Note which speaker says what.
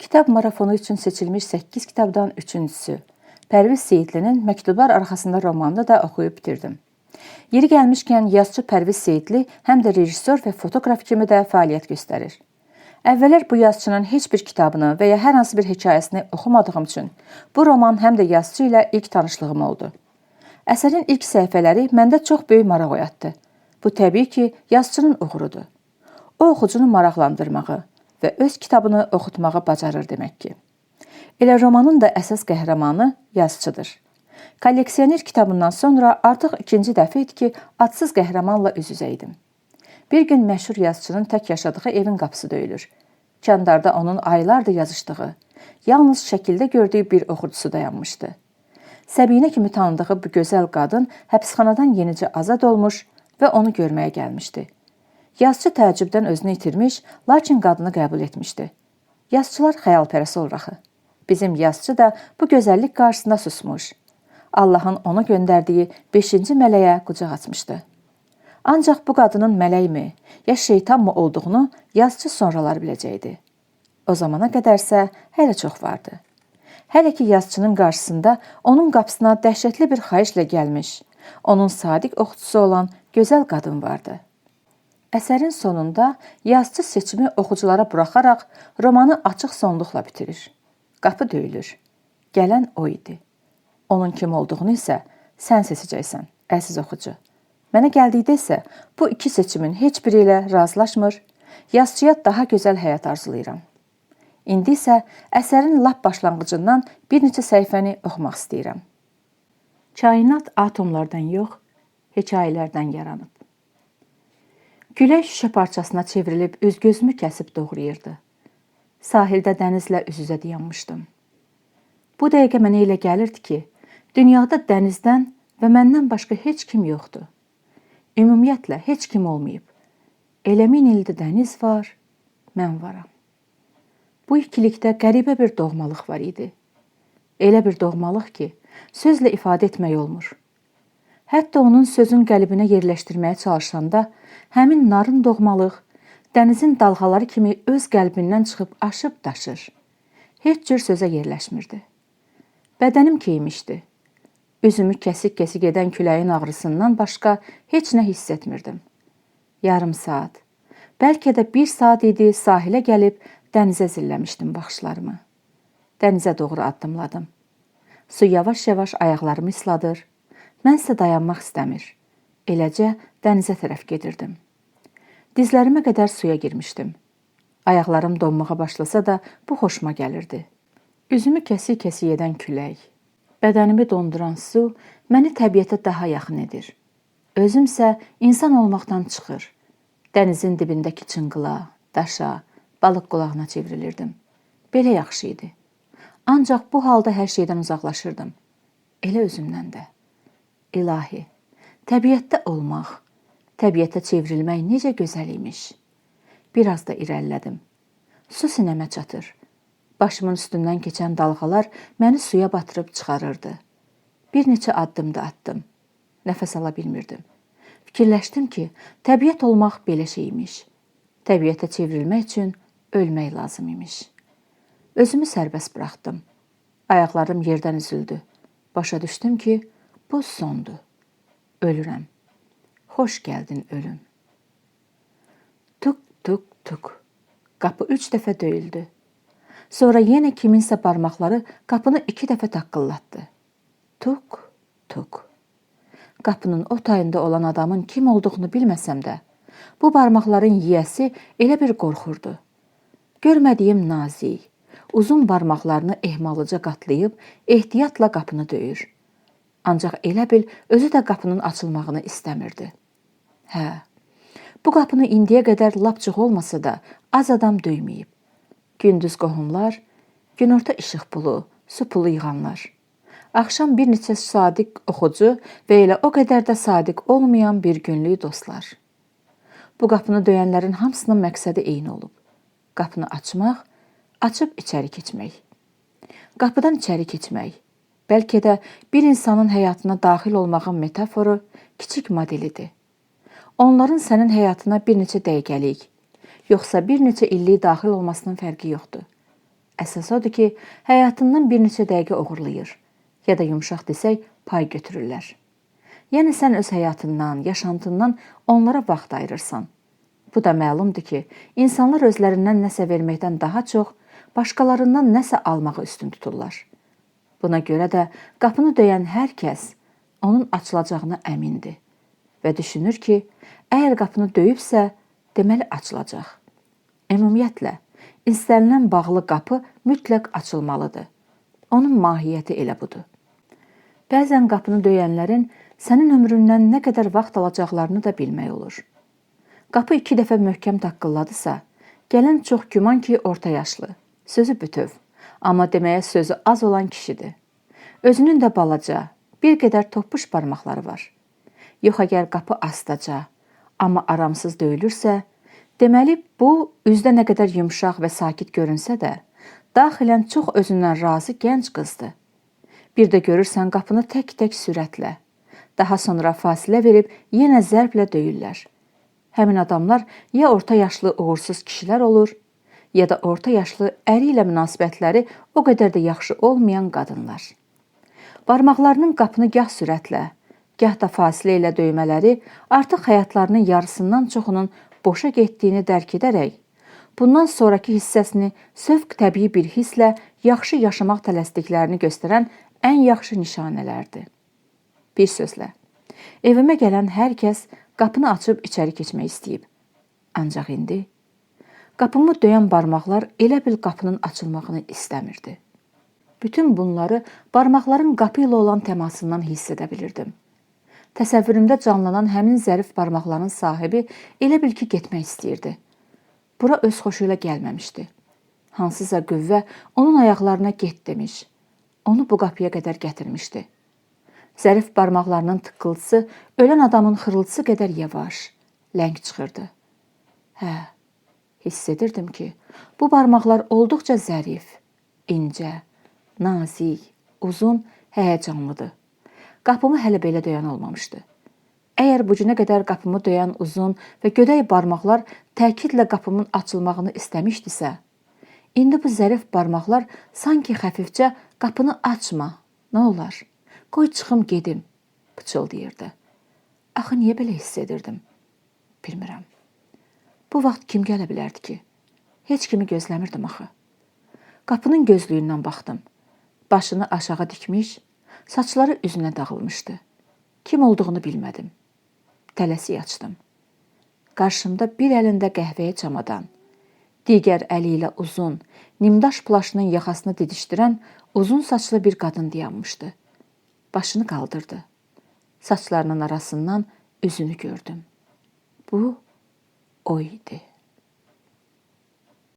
Speaker 1: Kitab marafonu üçün seçilmiş 8 kitabdan üçüncüsü. Pərviz Seyidlinin Məktublar arxasında romanını da oxuyub bitirdim. Yeri gəlmişkən yazıçı Pərviz Seyidli həm də rejissor və fotoqraf kimi də fəaliyyət göstərir. Əvvəllər bu yazıçının heç bir kitabını və ya hər hansı bir hekayəsini oxumadığım üçün bu roman həm də yazıçı ilə ilk tanışlığım oldu. Əsərin ilk səhifələri məndə çox böyük maraq oyatdı. Bu təbii ki, yazıçının uğurudur. O oxucunu maraqlandırmağı və öz kitabını oxutmağı bacarır demək ki. Elə romanın da əsas qəhrəmanı yazıçıdır. Kolleksioner kitabından sonra artıq ikinci dəfə idi ki, adsız qəhrəmanla üz-üzə idim. Bir gün məşhur yazıçının tək yaşadığı evin qapısı döyülür. Kəndarda onun aylardır yazışdığı, yalnız şəkildə gördüyü bir oxucusu dayanmışdı. Səbinə kimi tanıdığı bu gözəl qadın həbsxanadan yenicə azad olmuş və onu görməyə gəlmişdi. Yazıçı təəccübdən özünü itirmiş, lakin qadını qəbul etmişdi. Yazıçılar xəyalpərəst olur axı. Bizim yazıçı da bu gözəllik qarşısında susmuş. Allahın ona göndərdiyi 5-ci mələyə qucaq açmışdı. Ancaq bu qadının mələkmi, ya şeytanmı olduğunu yazıçı sonralar biləcəkdi. O zamana qədərsə hələ çox vardı. Hələ ki yazıçının qarşısında onun qapısına dəhşətli bir xahişlə gəlmiş, onun sadiq oxucusu olan gözəl qadın vardı. Əsərin sonunda yazıçı seçimi oxuculara buraxaraq romanı açıq sonluqla bitirir. Qapı döyülür. Gələn o idi. Onun kim olduğunu isə sən seçəcəksən, əziz oxucu. Mənə gəldikdə isə bu iki seçimin heç biri ilə razılaşmır, yazıçıya daha gözəl həyat arzulayıram. İndi isə əsərin lap başlanğıcından bir neçə səhifəni oxumaq istəyirəm. Kainat atomlardan yox, hekayələrdən yaranıb. Külək şüşə parçasına çevrilib üz-gözümü kəsib doğrayırdı. Sahildə dənizlə üz-üzə dayanmışdım. Bu dəqiqə mənə elə gəlirdi ki, dünyada dənizdən və məndən başqa heç kim yoxdur. Ümumiyyətlə heç kim olmayıb. Elə min ildir dəniz var, mən varam. Bu ikilikdə qəribə bir doğmalıq var idi. Elə bir doğmalıq ki, sözlə ifadə etmək olmur. Hətta onun sözün qəlbinə yerləşdirməyə çalışanda həmin narın doğmalıq dənizin dalğaları kimi öz qəlbindən çıxıb aşıb daşır. Heç cür sözə yerləşmirdi. Bədənim keymişdi. Üzümü kəsik-kəsik edən küləyin ağrısından başqa heç nə hiss etmirdim. Yarım saat, bəlkə də bir saat idi sahilə gəlib dənizə zilləmişdim baxışlarımı. Dənizə doğru addımladım. Su yavaş-yavaş ayaqlarımı isladır, Mən isə dayanmaq istəmir. Eləcə dənizə tərəf gedirdim. Dizlərimə qədər suya girmişdim. Ayaqlarım donmağa başlasa da bu xoşuma gəlirdi. Üzümü kəsik-kəsik edən külək, bədənimi donduran su məni təbiətə daha yaxın edir. Özüm isə insan olmaqdan çıxır. Dənizin dibindəki çınqıla, daşa, balıq qulağına çevrilirdim. Belə yaxşı idi. Ancaq bu halda hər şeydən uzaqlaşırdım. Elə özümdən də. İlahi, təbiətdə olmaq, təbiətə çevrilmək necə gözəl imiş. Biraz da irəlilədim. Su sinəmə çatır. Başımın üstündən keçən dalğalar məni suya batırıb çıxarırdı. Bir neçə addım da atdım. Nəfəs ala bilmirdim. Fikirləşdim ki, təbiət olmaq belə şeymiş. Təbiətə çevrilmək üçün ölmək lazım imiş. Özümü sərbəst buraxdım. Ayaqlarım yerdən üzüldü. Başa düşdüm ki, Bu sondu. Ölürəm. Xoş gəldin ölüm. Tuk tuk tuk. Qapı üç dəfə döyüldü. Sonra yenə kiminsə barmaqları qapını iki dəfə taqqıllatdı. Tuk tuk. Qapının o tayında olan adamın kim olduğunu bilməsəm də, bu barmaqların yiyəsi elə bir qorxurdu. Görmədiyim nazik, uzun barmaqlarını ehmallıca qatlayıb ehtiyatla qapını döyür. Ancaq elə bil özü də qapının açılmağını istəmirdi. Hə. Bu qapını indiyə qədər lapcıq olmasa da az adam döyməyib. Gündüz qohumlar, günorta işıq pulu, su pulu yığanlar. Axşam bir neçə sadiq oxucu və elə o qədər də sadiq olmayan bir günlük dostlar. Bu qapını döyənlərin hamısının məqsədi eyni olub. Qapını açmaq, açıb içəri keçmək. Qapıdan içəri keçmək bəlkə də bir insanın həyatına daxil olmağın metaforu kiçik modelidir. Onların sənin həyatına bir neçə dəqiqəlik, yoxsa bir neçə illik daxil olmasının fərqi yoxdur. Əsas odur ki, həyatından bir neçə dəqiqə oğurlayır ya da yumşaq desək, pay götürürlər. Yəni sən öz həyatından, yaşantından onlara vaxt ayırırsan. Bu da məlumdur ki, insanlar özlərindən nəsə verməkdən daha çox başqalarından nəsə almağı üstün tuturlar. Buna görə də qapını döyən hər kəs onun açılacağına əmindir və düşünür ki, əgər qapını döyübsə, deməli açılacaq. Ümumiyyətlə, istənilən bağlı qapı mütləq açılmalıdır. Onun mahiyyəti elə budur. Bəzən qapını döyənlərin sənin ömründən nə qədər vaxt alacaqlarını da bilmək olur. Qapı 2 dəfə möhkəm taqqılladısa, gələn çox güman ki, orta yaşlı, sözü bütöv, amma deməyə sözü az olan kişidir. Özünün də balaca, bir qədər toppuş barmaqları var. Yox əgər qapı astaca, amma aramsız döyülürsə, deməli bu üzdə nə qədər yumşaq və sakit görünsə də, daxilən çox özündən razı gənc qızdır. Bir də görürsən qapını tək-tək sürətlə, daha sonra fasilə verib yenə zərblə döyürlər. Həmin adamlar ya orta yaşlı uğursuz kişilər olur, ya da orta yaşlı əri ilə münasibətləri o qədər də yaxşı olmayan qadınlar. Barmaqlarının qapını gah sürətlə, gah da fasilə ilə döymələri artıq həyatlarının yarısından çoxunun boşa getdiyini dərk edərək, bundan sonrakı hissəsini sövq təbii bir hisslə yaxşı yaşamaq tələsdiklərini göstərən ən yaxşı nişanələrdir. Bir sözlə, evimə gələn hər kəs qapını açıb içəri keçmək istəyib. Ancaq indi qapımı döyən barmaqlar elə bil qapının açılmağını istəmirdi. Bütün bunları barmaqların qapı ilə olan təmasından hiss edə bilirdim. Təsəvvürümdə canlanan həmin zərif barmaqların sahibi elə bil ki, getmək istəyirdi. Bura öz xoşu ilə gəlməmişdi. Hansısa qüvvə onun ayaqlarına get demiş. Onu bu qapıya qədər gətirmişdi. Zərif barmaqlarının tıqqıltısı ölən adamın xırıltısı qədər yavaş, ləng çıxırdı. Hə, hiss edirdim ki, bu barmaqlar olduqca zərif, incə, nazik, uzun, həyəcanlıdır. Qapımı hələ belə döyən olmamışdı. Əgər bu günə qədər qapımı döyən uzun və gödək barmaqlar təkidlə qapımın açılmağını istəmişdisə, indi bu zərif barmaqlar sanki xəfifcə qapını açma, nə olar? Qoy çıxım gedim, pıçıldayırdı. Axı niyə belə hiss edirdim? Bilmirəm. Bu vaxt kim gələ bilərdi ki? Heç kimi gözləmirdim axı. Qapının gözlüyündən baxdım. Başını aşağı dikmiş, saçları üzünə dağılmışdı. Kim olduğunu bilmədim. Tələsik açdım. Qarşımda bir əlində qəhvəyə çamadan, digər əli ilə uzun, nimdaş plaşının yaxasını didişdirən uzun saçlı bir qadın dayanmışdı. Başını qaldırdı. Saçlarının arasından üzünü gördüm. Bu o idi.